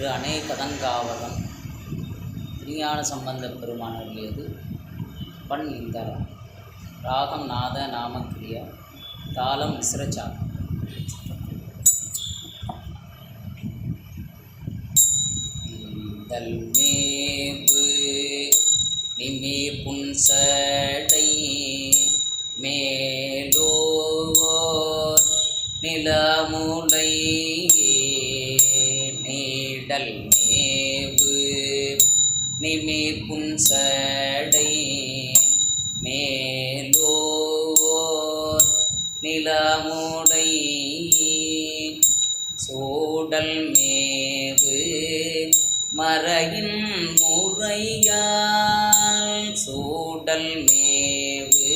திரு அநேகதங்காவதம். திருஞான சம்பந்த பெருமான் அருளியது பண் இந்தரம் ராகம் நாத நாமக்கிரியா. தாளம் மிஸ்ரச்சாரம் நீந்தல் நிமி புன்சடை மேலோர் நிலமுலை நீடல் மேவு நிமி புன்சடை மேலோர் நிலமுடை சூடல் மேவு மறையின் முறையால் சூடல் மேவு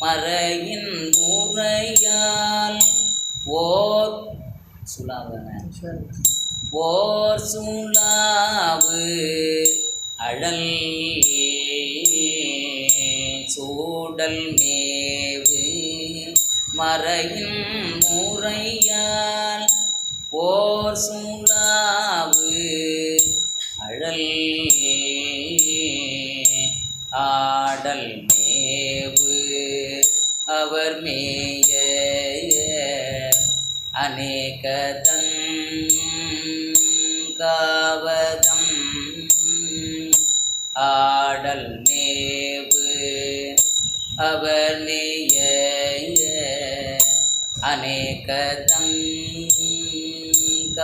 மறையின் முறையால் ஓர் சுலாவன ஓர் சுலாவு அழல் சூடல் மேவு மறையின் முறையால் ஓர் சுலாவு அழல் ஆடல் மேவு அவர் மேய अनेकतं அநேகதங்காவதம் ஆடல் மேவு அவர் மேய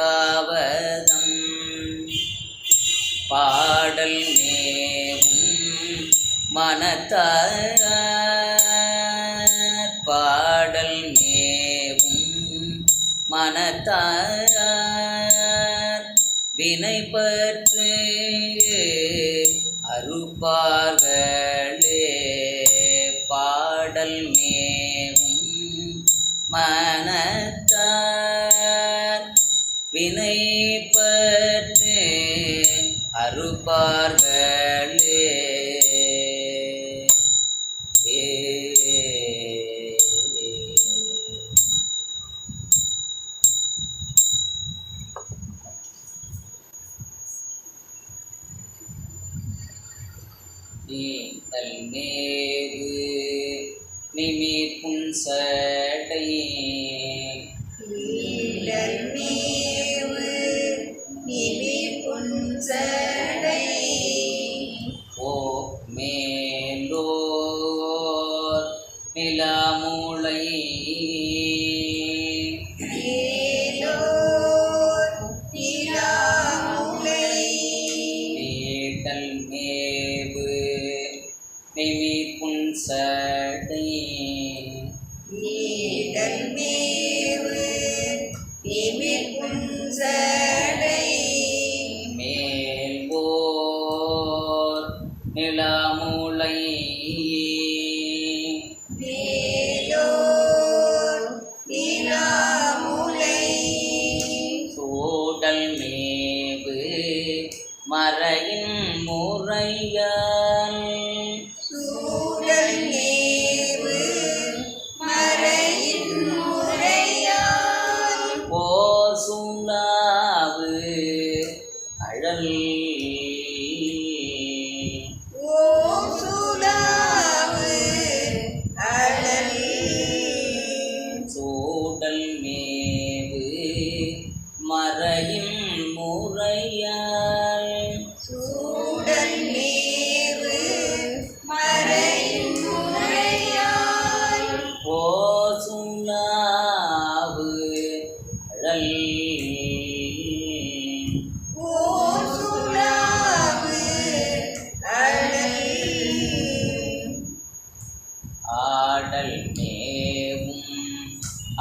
அநேகதங்காவதம் பாடல் மேவும் மனத்தார் பாடல் மேவும் மனத்தார் வினை பற்று அறுப்பார்களே. பாடல் மேவும் மனத்தார் வினை பற்று அறுப்பார்கள் நிமி நிலமுளை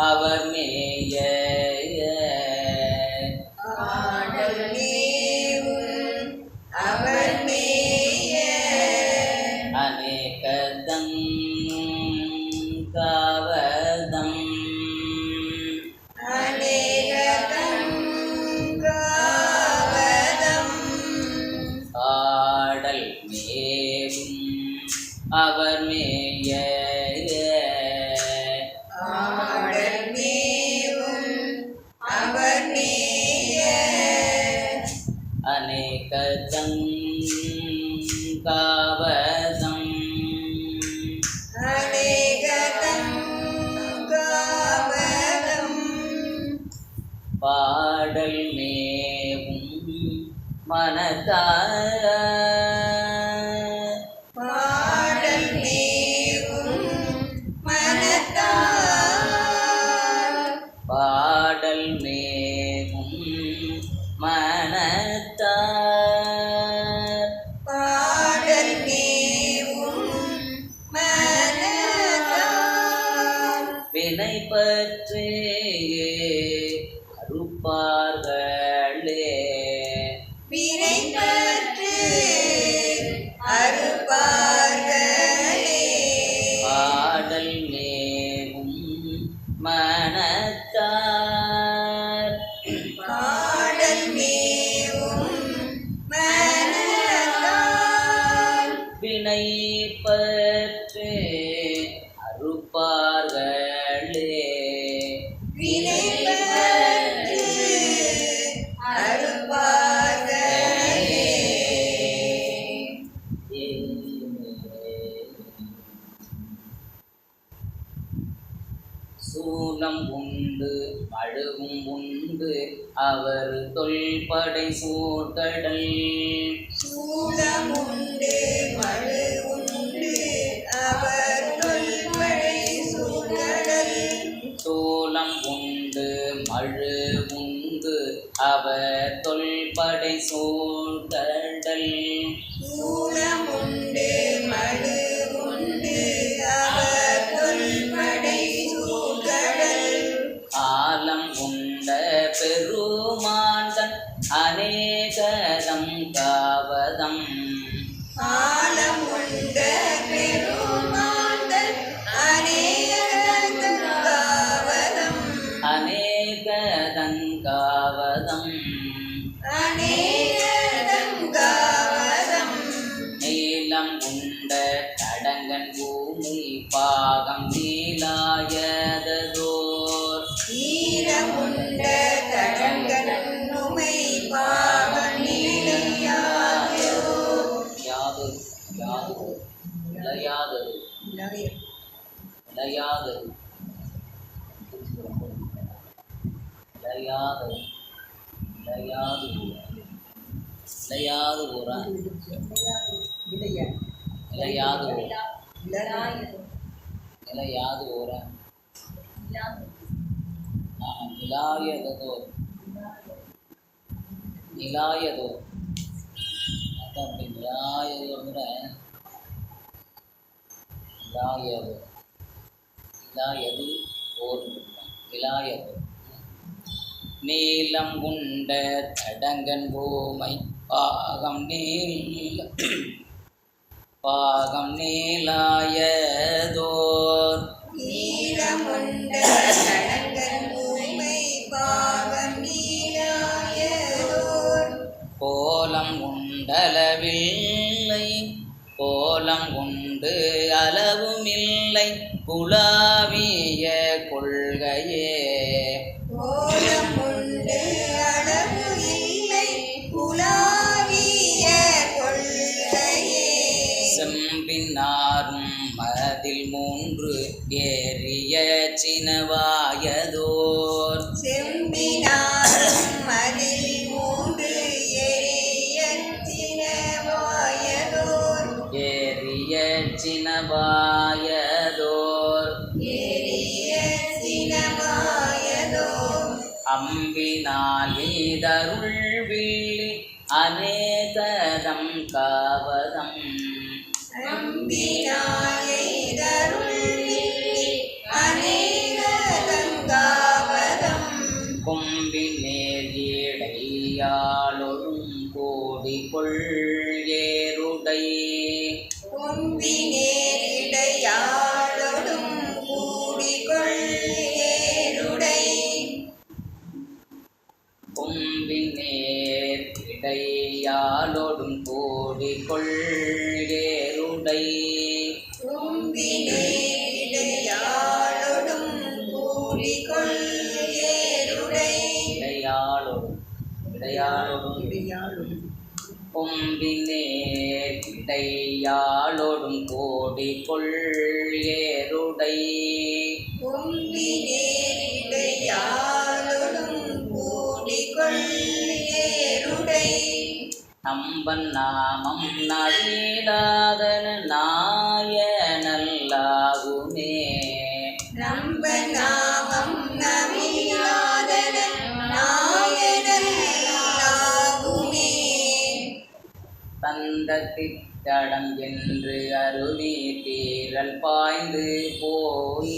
அவர் மேய மனத்தா அழுவும் உண்டு. அவர் தொல்படை சூழ்கடல். சூலமுண்டு மழு உண்டு. அவர் தொல்படை சூழல் சூலம் உண்டு மழு உண்டு. அவர் தொல்படை சூழ்கடல் 啊，你。இளையாதது இளையாதது இளையாது இளையாது ஊரா இளையாது ஊரா ஊரா நிலாயதோ நிலாயதோ அதான் அப்படி நிலாயதோங்கிற நிலாயது ஓர் நிலாயது நீலம் உண்ட தடங்கன் பூமை பாகம் நீல பாகம் நீலாயதோர் ஈரமுண்ட தடங்கனுமை பாவநிலையாயோர் கோலம் உண்டளவில்லை கோலம் உண்டு அளவுமில்லை. குலாவிய கொள்கையே. செம்பினாரும் மதில் மூன்று ஏறிய சினவாயதோர். செம்பினாரும் மதில் மூன்று எரியத்தினவாயதோர் ஏறிய சினவாயதோர். அம்பினால் ஈதருள் வில்லி அநேகதம் காவதம். அம்பினாயை இடையாளொடும் கூடிக்கொள். நம்பன் நாமம் நவீடாதன நாயனல்லாகுமே. நம்ப நாமம் நவீனாதன நாயனாகுமே தந்த தித்தடம் என்று அருவி தீரல் பாய்ந்து போய்.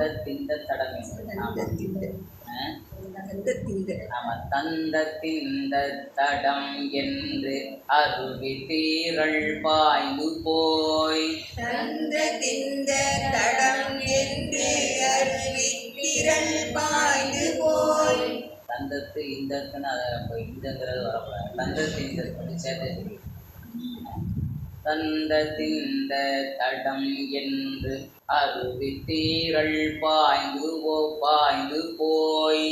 தந்த திந்த தடம் என்று தந்த திந்த தடம் என்று அருவி தீரள் பாய்ந்து போய். தந்த திந்த தடம் என்று அருவி தீரள் பாய்ந்து போய் தந்தத்து இந்தத்துன்னு அதை அப்போ இந்தங்கிறது வரக்கூடாது தந்தத்து இந்த சேர்த்து தந்த திந்த தடம் என்று அருவி தீரள் பாய்ந்து போ பாய்ந்து போய்.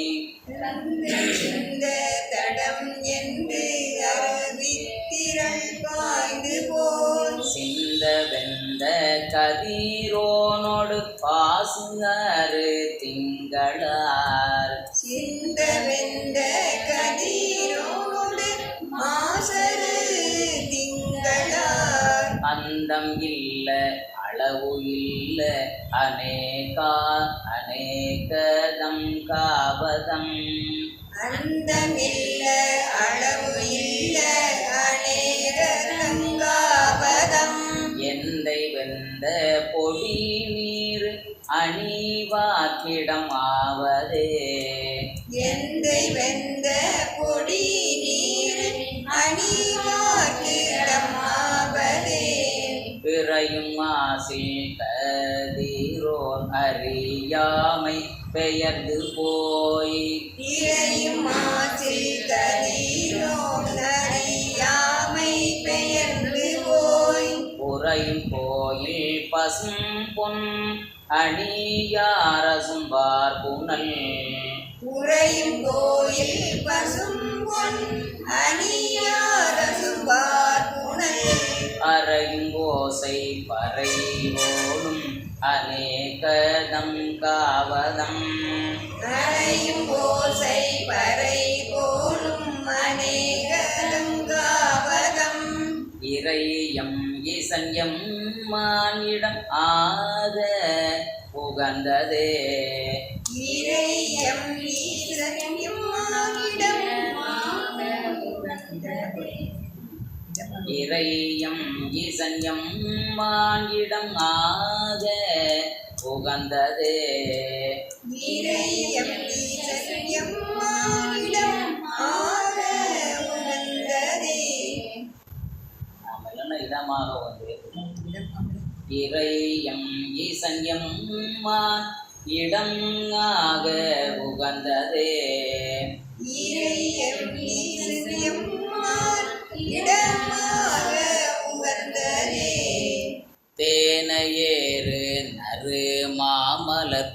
தந்த தடம் என்று அருவி திரள் பாய்ந்து போய் சிந்த வெந்த கதிரோனோடு பாசுங்கரு திங்களார். சிந்த வெந்த அந்தம் இல்ல அளவு இல்ல. அநேகா அநேகதம் காவதம். அந்தமில்ல அளவு இல்ல அநேக ரங்காவதம் எந்தை வெந்த பொடி நீர் அணிவாக்கிடம் ஆவதே அறியாமை பெயர்ந்து போய். உறையும் கோயில் பசும் பொன் அணியாரசும் பார்ப்புனல் உறையும் கோயில் பசும் பொன் அணியாரசுபார் புனல். அறையும் ஓசை பறைவோடும் அநேகதம் காவதம் அறையும் ஓசை பறை போலும் அநேக ரங்காவதம் இறையம் இசன்யம் மானிடம் ஆக உகந்ததே இறையம் ஈசனையும் மானிடம் இறையம் இசன்யம் மானிடம் ஆக உகந்ததே. இறையம் ஈசனையும் மானிடம் ஆக உணர்ந்ததே நாம் இல்லைன்னா இதமாக வந்து இறையம் இசன்யம் மா இடம் ஆக உகந்ததே. இறையம்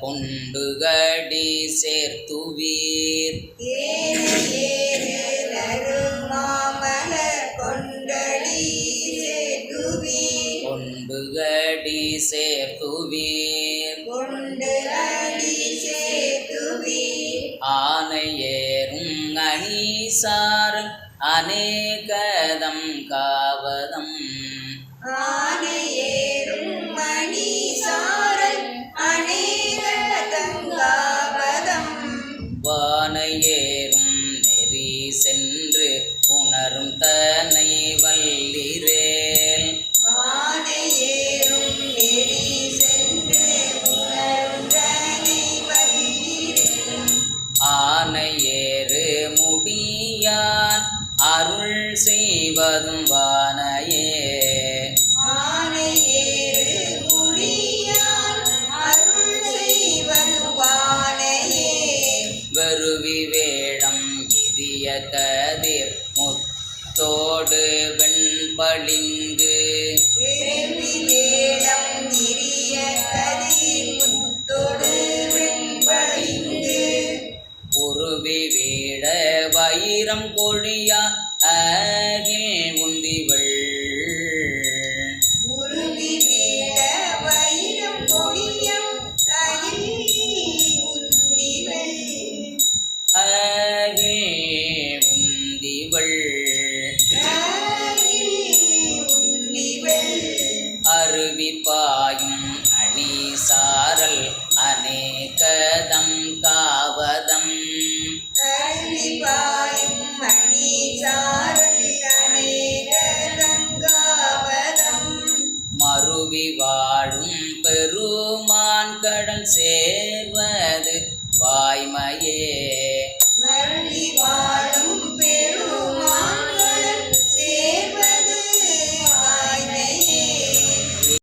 கொண்டுகடி சேர்த்துவீர். கொண்டுகடி சேர்த்துவீர். வெண்பளிங்கு